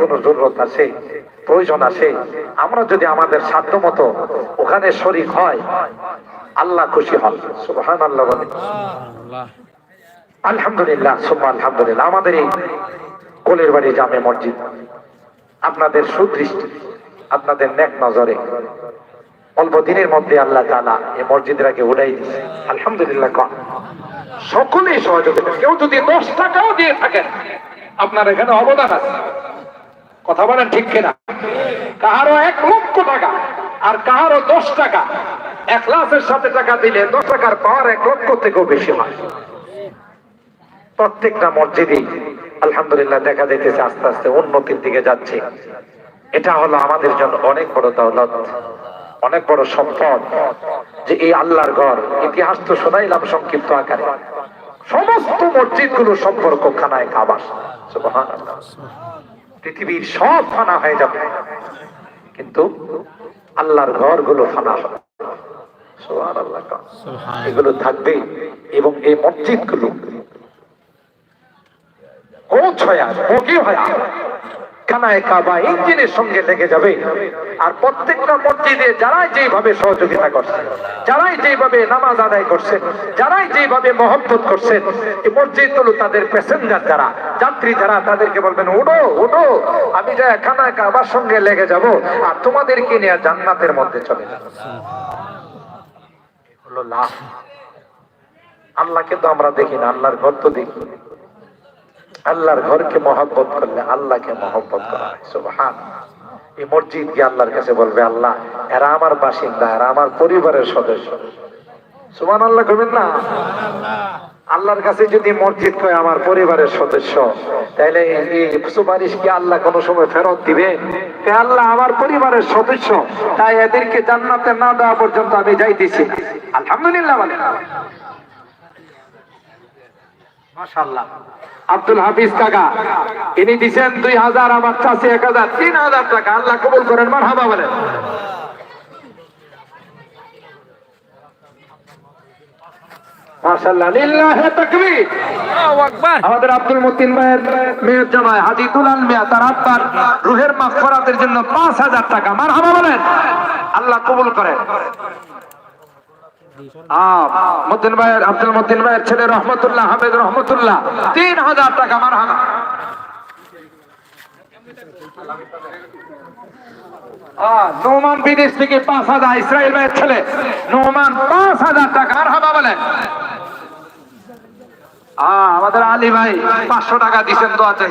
কোনো জরুরত আছে প্রয়োজন আছে আমরা যদি আমাদের সাধ্য মতো ওখানে শরিক হয় আল্লাহ খুশি হন। সুবহান আল্লাহ বলে আলহামদুলিল্লাহ সুম্মা আলহামদুলিল্লাহ। আমাদের এই কোলের বাড়ি জামে মসজিদ আপনাদের সুদৃষ্টি আপনাদের নেক নজরে। অল্প দিনের মধ্যে আল্লাহ তাআলা এই মসজিদটাকে উড়াই দিয়েছে। আলহামদুলিল্লাহ কন। সকলেই সহযোগিতা কেউ যদি দশ টাকাও দিয়ে থাকেন আপনার এখানে অবদান আছে। কথা বলেন ঠিক কিনা? কাহারও এক লক্ষ টাকা আর কাহারও দশ টাকা, এক লাখের সাথে টাকা দিলে দশ টাকার পাওয়ার এক লক্ষ থেকেও বেশি হয়। প্রত্যেকটা মসজিদই আলহামদুলিল্লাহ দেখা যাইতেছে আস্তে আস্তে উন্নতির দিকে যাচ্ছে। এটা হলো আমাদের জন্য অনেক বড় দৌলত, অনেক বড় সম্পদ যে এই আল্লাহর ঘর। ইতিহাস তো শোনাইলাম সংক্ষিপ্ত আকারে। সমস্ত মসজিদগুলো সম্পর্ক খানায় কাবাস। পৃথিবীর সব ফানা হয়ে যাবে। কিন্তু আল্লাহর ঘরগুলো ফানা হবে। এগুলো থাকবে এবং এই মসজিদগুলো কোচ হয়ে হয়ে কানায় কাবা, ইঞ্জিনের সঙ্গে লেগে যাবে। আর প্রত্যেকটা মসজিদে যারাই যেভাবে সহযোগিতা করছে, যারাই যেভাবে নামাজ আদায় করছেন যারাই যেভাবে মহব্বত করছেন এই মসজিদগুলো তাদের প্যাসেঞ্জার যারা, যাত্রী যারা, তাদেরকে বলবেন ওডো ওডো আমি যা কানায় কাবার সঙ্গে লেগে যাব, আর তোমাদেরকে নিয়ে জান্নাতের মধ্যে চলে যাব। হলো আল্লাহকে তো আমরা দেখি না, আল্লাহর ঘর তো দেখি। আল্লাহর ঘরকে মহব্বত করলে আল্লাহকে মহব্বত করা হয়। সুবহান এই মসজিদ গিয়ে আল্লাহর কাছে বলবে আল্লাহ এরা আমার বাসিন্দা এরা আমার পরিবারের সদস্য। সুমান আল্লাহ করবেন না আল্লাহর কাছে যদি মসজিদ কয় আমার পরিবারের সদস্য তাহলে এই সুপারিশ কি আল্লাহ কোনো সময় ফেরত দিবে? কে আল্লাহ আমার পরিবারের সদস্য তাই এদেরকে জান্নাতে না দেওয়া পর্যন্ত আমি যাইতেছি আলহামদুলিল্লাহ আব্দুল হাফিজ কাকা ইনি দিছেন দুই হাজার আমার চাষি এক হাজার তিন হাজার টাকা। আল্লাহ কবুল করেন মার হাবা বলেন আমাদের আব্দুল মতিন ভাইয়ের মেয়ের জামাই হাজি দুলাল মিয়া তার আব্বার রুহের মাগফিরাতের জন্য পাঁচ হাজার টাকা। মার হাবা বলেন। আল্লাহ কবুল করেন। মতিন ভাইয়ের, আব্দুল মতিন ভাইয়ের ছেলে রহমতুল্লাহ, হামিদ রহমতুল্লাহ, তিন হাজার টাকা মার হাবা নোমান বিদেশ থেকে পাঁচ হাজার ইসরায়েল ভাইয়ের ছেলে নোমান পাঁচ হাজার টাকা আর হাবা বলেন আমাদের আলী ভাই পাঁচশো টাকা দিচ্ছেন তো আছে